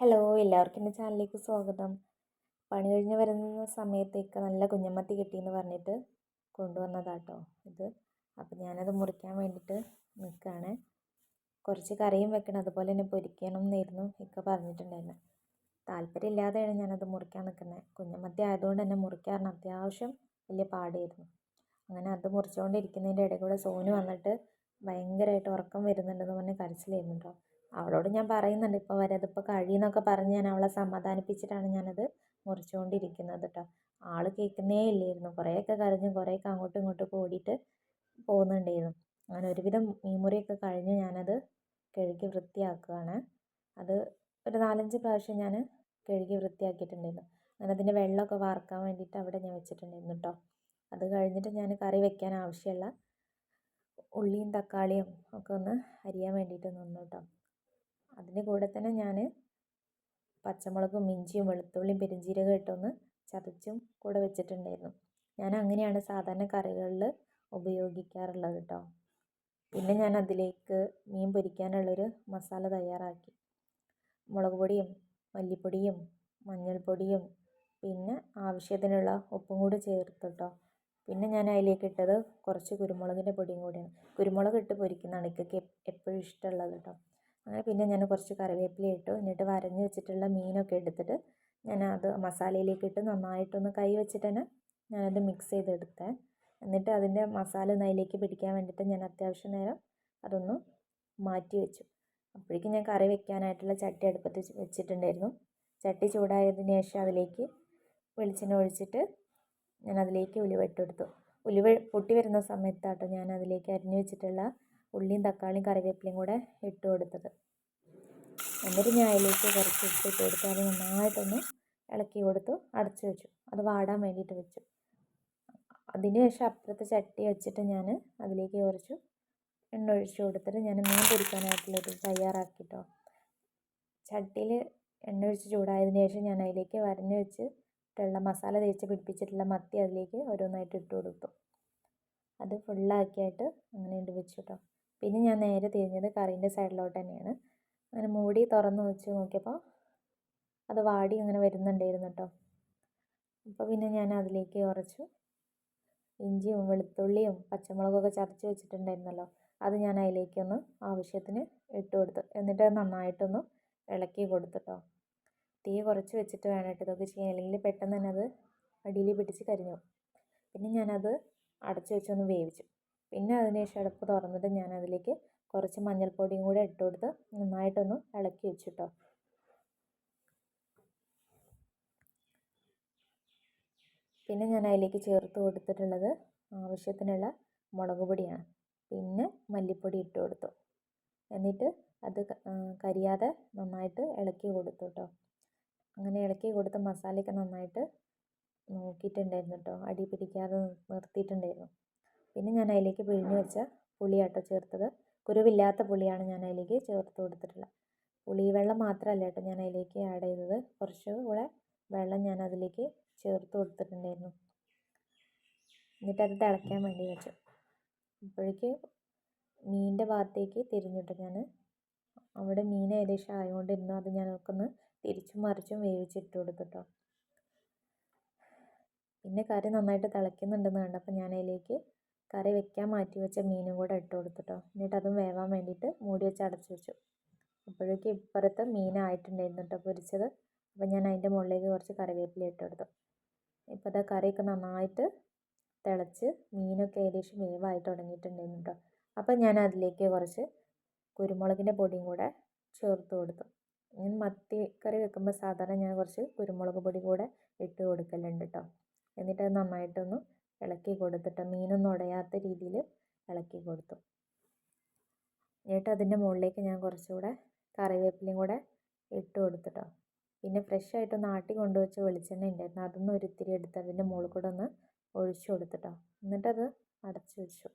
Hello എല്ലാവർക്കും എന്റെ ചാനലിലേക്ക് സ്വാഗതം. പണി കഴിഞ്ഞ് വരുന്ന സമയത്തേക്ക് നല്ല കുഞ്ഞമ്മത്തി കിട്ടിയെന്ന് പറഞ്ഞിട്ട് കൊണ്ടുവന്നതാട്ടോ ഇത്. അപ്പോൾ ഞാനത് മുറിക്കാൻ വേണ്ടിയിട്ട് നിൽക്കുകയാണ് കുറച്ച് കറിയും വെക്കണം അതുപോലെ തന്നെ പൊരിക്കണം എന്നായിരുന്നു ഇക്ക പറഞ്ഞിട്ടുണ്ടായിരുന്നത് താല്പര്യമില്ലാതെയാണ് ഞാനത് മുറിക്കാൻ നിൽക്കുന്നത് കുഞ്ഞമ്മത്തി ആയതുകൊണ്ട് തന്നെ മുറിക്കാറിന് അത്യാവശ്യം വലിയ പാടായിരുന്നു. അങ്ങനെ അത് മുറിച്ചുകൊണ്ടിരിക്കുന്നതിന്റെ ഇടയിൽ കൂടെ സോനു വന്നിട്ട് ഭയങ്കരമായിട്ട് ഉറക്കം വരുന്നുണ്ടെന്ന് പറഞ്ഞ് കരച്ചിലായിരുന്നു കേട്ടോ അവളോട് ഞാൻ പറയുന്നുണ്ട് ഇപ്പോൾ വരെ അതിപ്പോൾ കഴിയുമെന്നൊക്കെ പറഞ്ഞ് ഞാൻ അവളെ സമാധാനിപ്പിച്ചിട്ടാണ് ഞാനത് മുറിച്ചുകൊണ്ടിരിക്കുന്നത് കേട്ടോ ആൾ കേൾക്കുന്നേ ഇല്ലായിരുന്നു. കുറേയൊക്കെ കരഞ്ഞ് കുറേയൊക്കെ അങ്ങോട്ടും ഇങ്ങോട്ടും ഓടിയിട്ട് പോകുന്നുണ്ടായിരുന്നു അങ്ങനെ ഒരുവിധം മീൻ മുറിയൊക്കെ കഴിഞ്ഞ് ഞാനത് കഴുകി വൃത്തിയാക്കുകയാണ്. അത് ഒരു നാലഞ്ച് പ്രാവശ്യം ഞാൻ കഴുകി വൃത്തിയാക്കിയിട്ടുണ്ടായിരുന്നു. അങ്ങനെ അതിന്റെ വെള്ളമൊക്കെ വാർക്കാൻ വേണ്ടിയിട്ട് അവിടെ ഞാൻ വെച്ചിട്ടുണ്ടായിരുന്നു കേട്ടോ അത് കഴിഞ്ഞിട്ട് ഞാൻ കറി വെക്കാൻ ആവശ്യമുള്ള ഉള്ളിയും തക്കാളിയും ഒക്കെ ഒന്ന് അരിയാൻ വേണ്ടിയിട്ട് നിന്നു കേട്ടോ അതിന്റെ കൂടെ തന്നെ ഞാൻ പച്ചമുളകും ഇഞ്ചിയും വെളുത്തുള്ളിയും പെരുംജീരകം ഇട്ടൊന്ന് ചതച്ചും കൂടെ വെച്ചിട്ടുണ്ടായിരുന്നു. ഞാൻ അങ്ങനെയാണ് സാധാരണ കറികളിൽ ഉപയോഗിക്കാറുള്ളത് കേട്ടോ പിന്നെ ഞാൻ അതിലേക്ക് മീൻ പൊരിക്കാനുള്ളൊരു മസാല തയ്യാറാക്കി. മുളക് പൊടിയും മല്ലിപ്പൊടിയും മഞ്ഞൾപ്പൊടിയും പിന്നെ ആവശ്യത്തിനുള്ള ഉപ്പും കൂടി ചേർത്ത് കേട്ടോ പിന്നെ ഞാൻ അതിലേക്ക് ഇട്ടത് കുറച്ച് കുരുമുളകിന്റെ പൊടിയും കൂടിയാണ്. കുരുമുളക് ഇട്ട് പൊരിക്കുന്നതാണ് എനിക്ക് എപ്പോഴും ഇഷ്ടമുള്ളത് കേട്ടോ അങ്ങനെ പിന്നെ ഞാൻ കുറച്ച് കറിവേപ്പില ഇട്ടു. എന്നിട്ട് വരഞ്ഞ് വെച്ചിട്ടുള്ള മീനൊക്കെ എടുത്തിട്ട് ഞാൻ അത് മസാലയിലേക്ക് ഇട്ട് നന്നായിട്ടൊന്ന് കൈ വെച്ചിട്ട് തന്നെ ഞാനത് മിക്സ് ചെയ്തെടുത്തേ. എന്നിട്ട് അതിന്റെ മസാല ഒന്ന് അതിലേക്ക് പിടിക്കാൻ വേണ്ടിയിട്ട് ഞാൻ അത്യാവശ്യം നേരം അതൊന്ന് മാറ്റി വെച്ചു. അപ്പോഴേക്കും ഞാൻ കറി വെക്കാനായിട്ടുള്ള ചട്ടി അടുപ്പത്ത് വെച്ചിട്ടുണ്ടായിരുന്നു. ചട്ടി ചൂടായതിന് ശേഷം അതിലേക്ക് വെളിച്ചെണ്ണ ഒഴിച്ചിട്ട് ഞാൻ അതിലേക്ക് ഉലുവ ഇട്ടെടുത്തു ഉലുവ പൊട്ടി വരുന്ന സമയത്താട്ടോ ഞാൻ അതിലേക്ക് അരിഞ്ഞു വെച്ചിട്ടുള്ള ഉള്ളിയും തക്കാളിയും കറിവേപ്പിലയും കൂടെ ഇട്ട് കൊടുത്തത്. എന്നിട്ട് ഞാൻ അതിലേക്ക് കുറച്ച് ഉപ്പിട്ട് കൊടുത്ത് നന്നായിട്ടൊന്ന് ഇളക്കി കൊടുത്തു അടച്ചു വെച്ചു. അത് വാടാൻ വേണ്ടിയിട്ട് വെച്ചു. അതിന് ശേഷം അപ്പുറത്തെ ചട്ടി വെച്ചിട്ട് ഞാൻ അതിലേക്ക് കുറച്ച് എണ്ണ ഒഴിച്ചു കൊടുത്തിട്ട് ഞാൻ മീൻ പൊരിക്കാനായിട്ടുള്ളത് തയ്യാറാക്കിട്ടോ. ചട്ടിയിൽ എണ്ണ ഒഴിച്ച് ചൂടായതിന് ശേഷം ഞാൻ അതിലേക്ക് വരഞ്ഞ് വെച്ചിട്ടുള്ള മസാല തേച്ച് പിടിപ്പിച്ചിട്ടുള്ള മത്തി അതിലേക്ക് ഓരോന്നായിട്ട് ഇട്ട് കൊടുത്തു. അത് ഫുള്ളാക്കിയായിട്ട് അങ്ങനെ ഇട്ട് വെച്ചു കേട്ടോ പിന്നെ ഞാൻ നേരെ തിരിഞ്ഞത് കറീന്റെ സൈഡിലോട്ട് തന്നെയാണ്. അങ്ങനെ മൂടി തുറന്ന് വെച്ച് നോക്കിയപ്പോൾ അത് വാടി അങ്ങനെ വരുന്നുണ്ടായിരുന്നു കേട്ടോ അപ്പോൾ പിന്നെ ഞാൻ അതിലേക്ക് കുറച്ച് ഇഞ്ചിയും വെളുത്തുള്ളിയും പച്ചമുളകൊക്കെ ചതച്ച് വെച്ചിട്ടുണ്ടായിരുന്നല്ലോ അത് ഞാൻ അതിലേക്കൊന്ന് ആവശ്യത്തിന് ഇട്ട് കൊടുത്തു. എന്നിട്ട് നന്നായിട്ടൊന്ന് ഇളക്കി കൊടുത്തിട്ടോ. തീ കുറച്ച് വെച്ചിട്ട് വേണം കേട്ടോ ഇതൊക്കെ ചെയ്യാൻ. അല്ലെങ്കിൽ പെട്ടെന്ന് തന്നെ അത് അടിയിൽ പിടിച്ച് കരിഞ്ഞു പിന്നെ ഞാനത് അടച്ചു വെച്ചൊന്ന് വേവിച്ചു. പിന്നെ അതിന് ശേഷം അടുപ്പ് തുറന്നിട്ട് ഞാൻ അതിലേക്ക് കുറച്ച് മഞ്ഞൾപ്പൊടിയും കൂടെ ഇട്ട് കൊടുത്ത് നന്നായിട്ടൊന്ന് ഇളക്കി വെച്ചിട്ടോ. പിന്നെ ഞാൻ അതിലേക്ക് ചേർത്ത് കൊടുത്തിട്ടുള്ളത് ആവശ്യത്തിനുള്ള മുളക് പൊടിയാണ്. പിന്നെ മല്ലിപ്പൊടി ഇട്ട് കൊടുത്തു. എന്നിട്ട് അത് കരിയാതെ നന്നായിട്ട് ഇളക്കി കൊടുത്തു കേട്ടോ. അങ്ങനെ ഇളക്കി കൊടുത്ത് മസാലയൊക്കെ നന്നായിട്ട് നോക്കിയിട്ടുണ്ടായിരുന്നു കേട്ടോ. അടി പിടിക്കാതെ നിർത്തിയിട്ടുണ്ടായിരുന്നു. പിന്നെ ഞാൻ അതിലേക്ക് പിഴിഞ്ഞ് വെച്ച പുളിയാട്ടോ ചേർത്തത്. കുരുവില്ലാത്ത പുളിയാണ് ഞാൻ അതിലേക്ക് ചേർത്ത് കൊടുത്തിട്ടുള്ളത്. പുളി വെള്ളം മാത്രമല്ല കേട്ടോ ഞാൻ അതിലേക്ക് ആഡ് ചെയ്തത്. കുറച്ച് കൂടെ വെള്ളം ഞാൻ അതിലേക്ക് ചേർത്ത് കൊടുത്തിട്ടുണ്ടായിരുന്നു. എന്നിട്ട് അത് തിളയ്ക്കാൻ വേണ്ടി വെച്ചു. അപ്പോഴേക്ക് മീനിന്റെ ഭാഗത്തേക്ക് തിരിഞ്ഞിട്ട് ഞാൻ. അവിടെ മീൻ ഏകദേശം ആയതുകൊണ്ടിരുന്നു അത് ഞാനൊക്കെ ഒന്ന് തിരിച്ചും മറിച്ചും വേവിച്ചിട്ട് കൊടുത്തിട്ടോ പിന്നെ കറി നന്നായിട്ട് തിളയ്ക്കുന്നുണ്ടെന്ന് കണ്ടപ്പോൾ ഞാൻ അതിലേക്ക് കറി വെക്കാൻ മാറ്റി വെച്ച മീനും കൂടെ ഇട്ട് കൊടുത്തിട്ടോ. എന്നിട്ട് അതും വേവാൻ വേണ്ടിയിട്ട് മൂടി വെച്ച് അടച്ചു വെച്ചു. അപ്പോഴേക്കും ഇപ്പുറത്ത് മീനായിട്ടുണ്ടായിരുന്നു കേട്ടോ പൊരിച്ചത്. അപ്പോൾ ഞാൻ അതിന്റെ മുകളിലേക്ക് കുറച്ച് കറിവേപ്പില ഇട്ട് കൊടുത്തു. ഇപ്പോൾ അത് കറിയൊക്കെ നന്നായിട്ട് തിളച്ച് മീനൊക്കെ ഏകദേശം വേവായി തുടങ്ങിയിട്ടുണ്ടായിരുന്നു കേട്ടോ അപ്പോൾ ഞാൻ അതിലേക്ക് കുറച്ച് കുരുമുളകിന്റെ പൊടിയും കൂടെ ചേർത്ത് കൊടുത്തു. ഞാൻ മത്തി കറി വെക്കുമ്പോൾ സാധാരണ ഞാൻ കുറച്ച് കുരുമുളക് പൊടി കൂടെ ഇട്ട് കൊടുക്കലുണ്ട് കേട്ടോ എന്നിട്ട് അത് നന്നായിട്ടൊന്ന് ഇളക്കി കൊടുത്തിട്ട് മീനൊന്നും ഉടയാത്ത രീതിയിൽ ഇളക്കി കൊടുത്തു. എന്നിട്ട് അതിന്റെ മുകളിലേക്ക് ഞാൻ കുറച്ചുകൂടെ കറിവേപ്പിലയും കൂടെ ഇട്ട് കൊടുത്തിട്ടോ. പിന്നെ ഫ്രഷ് ആയിട്ട് നാട്ടി കൊണ്ടുവച്ച വെളിച്ചെണ്ണ ഉണ്ടായിരുന്നു. അതൊന്നും ഒരിത്തിരി എടുത്ത് അതിന്റെ മുകളിൽ കൂടെ ഒന്ന് ഒഴിച്ചു കൊടുത്തിട്ടോ. എന്നിട്ടത് അടച്ചു വെച്ചു.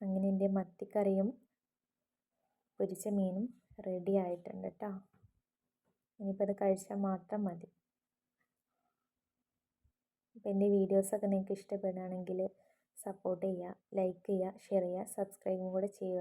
അങ്ങനെ എന്റെ മത്തിക്കറിയും പൊരിച്ച മീനും റെഡി ആയിട്ടുണ്ട് കേട്ടോ. ഇനിയിപ്പോൾ അത് കഴിച്ചാൽ മാത്രം മതി. അപ്പോൾ എന്റെ വീഡിയോസൊക്കെ നിങ്ങൾക്ക് ഇഷ്ടപ്പെടുകയാണെങ്കിൽ സപ്പോർട്ട് ചെയ്യുക ലൈക്ക് ചെയ്യുക ഷെയർ ചെയ്യുക സബ്സ്ക്രൈബും കൂടെ ചെയ്യുക